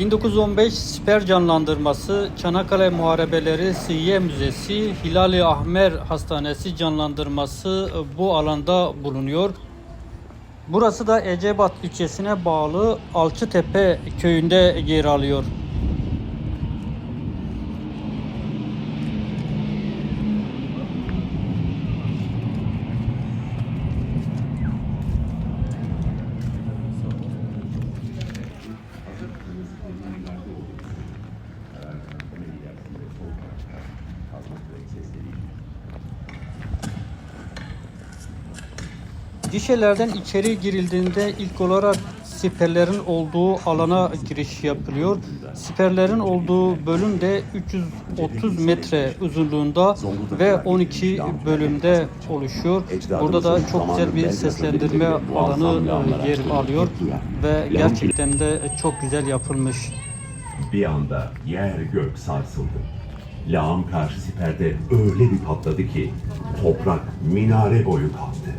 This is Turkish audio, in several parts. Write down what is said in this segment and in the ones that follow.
1915 Siper Canlandırması, Çanakkale Muharebeleri Sıhhiye Müzesi, Hilali Ahmer Hastanesi canlandırması e, bu alanda bulunuyor. Burası da Ecebat ilçesine bağlı Alçıtepe köyünde yer alıyor. Gişelerden içeri girildiğinde ilk olarak siperlerin olduğu alana giriş yapılıyor. Siperlerin olduğu bölüm de 330 metre uzunluğunda ve 12 bölümde oluşuyor. Burada da çok güzel bir seslendirme alanı e, yer alıyor ve gerçekten de çok güzel yapılmış. Bir anda yer gök sarsıldı. Lağım karşı siperde öyle bir patladı ki toprak minare boyu kalktı.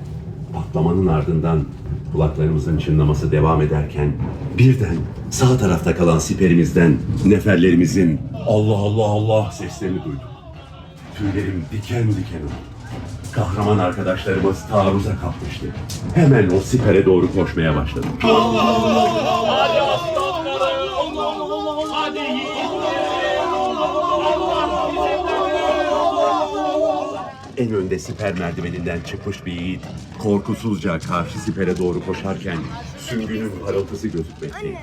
Patlamanın ardından kulaklarımızın çınlaması devam ederken birden sağ tarafta kalan siperimizden neferlerimizin Allah Allah Allah seslerini duydum. Tüylerim diken diken oldu. Kahraman arkadaşlarımız taarruza kalkmıştı. Hemen o sipere doğru koşmaya başladım. En önde siper merdiveninden çıkmış bir yiğit korkusuzca karşı sipere doğru koşarken süngünün parıltısı gözükmekteydi.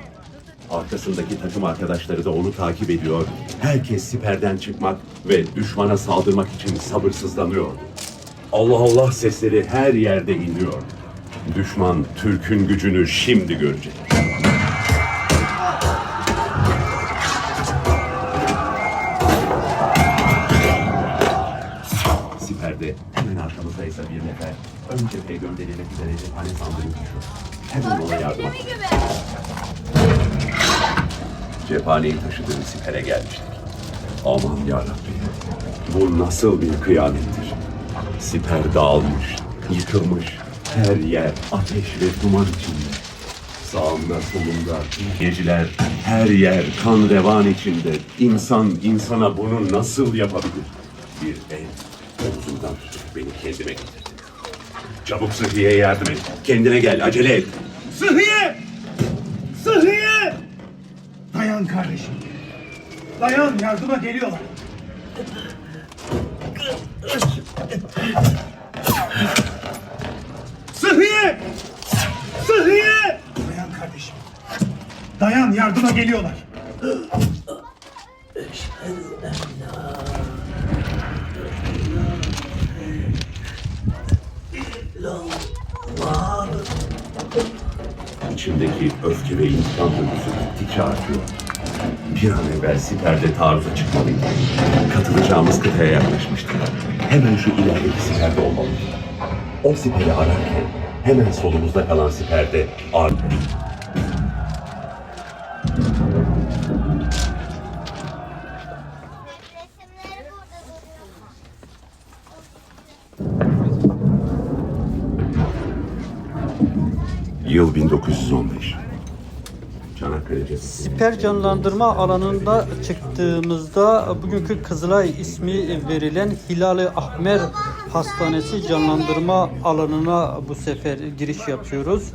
Arkasındaki takım arkadaşları da onu takip ediyor. Herkes siperden çıkmak ve düşmana saldırmak için sabırsızlanıyordu. Allah Allah sesleri her yerde iniyor. Düşman Türk'ün gücünü şimdi görecek. Ön cepheye gönderilmek üzere cephane sandırıyor. Hemen ona yardıma Cephaneyi taşıdığım sipere gelmiştik. Aman yarabbi, bu nasıl bir kıyamettir? Siper dağılmış, yıkılmış, her yer ateş ve duman içinde. Sağımda solumda geceler, her yer kan revan içinde. İnsan insana bunu nasıl yapabilir? Bir el omzumdan tutup beni kendime getirdi. Çabuk Sıhhiye'ye yardım et. Kendine gel, acele et. Sıhhiye! Sıhhiye! Dayan kardeşim. Dayan yardıma geliyorlar. Sıhhiye! Sıhhiye! Dayan kardeşim. Dayan yardıma geliyorlar. İçimdeki öfke ve intikam duygusu gittikçe artıyor. Bir an evvel siperde taarruza çıkmalıyım. Katılacağımız kıtaya yaklaşmıştık. Hemen şu ilerideki siperde olmalıyım. O siperi ararken hemen solumuzda kalan siperde ar... Yıl 1915. Çanakkale cephesi. Siper canlandırma alanında çıktığımızda bugünkü Kızılay ismi verilen Hilali Ahmer Hastanesi canlandırma alanına bu sefer giriş yapıyoruz.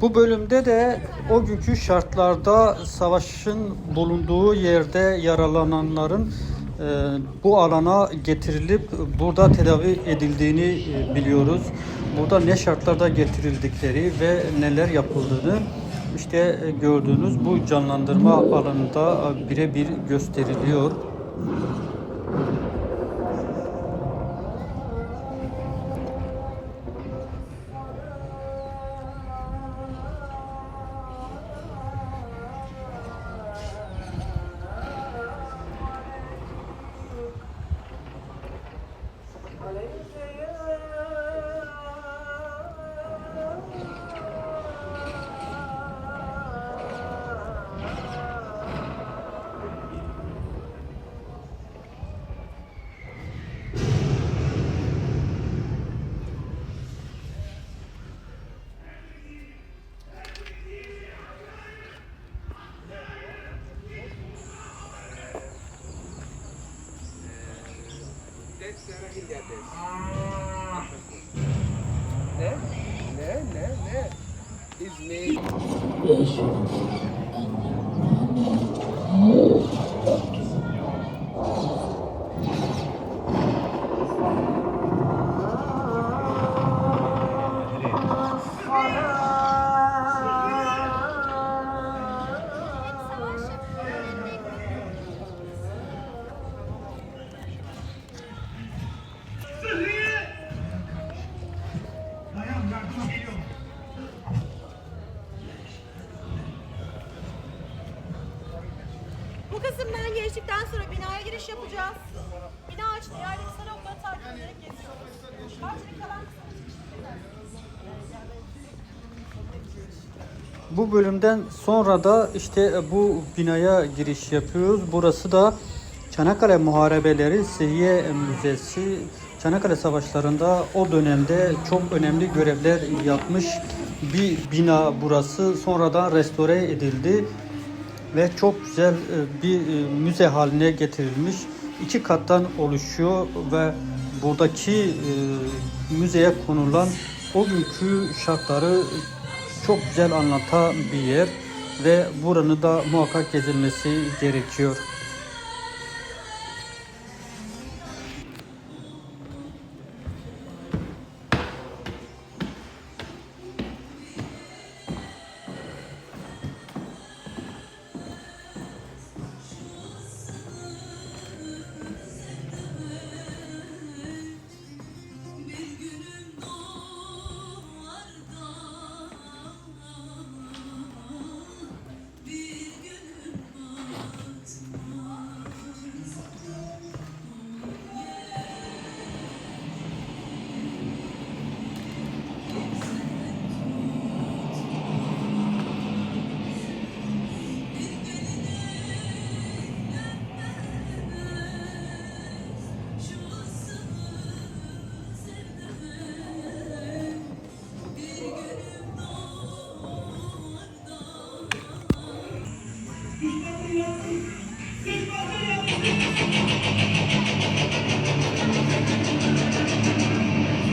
Bu bölümde de o günkü şartlarda savaşın bulunduğu yerde yaralananların bu alana getirilip burada tedavi edildiğini e, biliyoruz. Burada ne şartlarda getirildikleri ve neler yapıldığını işte e, gördüğünüz bu canlandırma alanında e, birebir gösteriliyor. Ne? Ne? Ne? Ne? His name. Bu kısımdan geçtikten sonra binaya giriş yapacağız. Bina açtı. Yerdeki salonları takip ederek geziyoruz. Bahçenin kalan Bu bölümden sonra da işte bu binaya giriş yapıyoruz. Burası da Çanakkale Muharebeleri Sıhhiye Müzesi. Çanakkale Savaşları'nda o dönemde çok önemli görevler yapmış bir bina burası. Sonradan restore edildi ve çok güzel e, bir e, müze haline getirilmiş. İki kattan oluşuyor ve buradaki e, müzeye konulan o günkü şartları çok güzel anlatan bir yer ve buranın da muhakkak gezilmesi gerekiyor.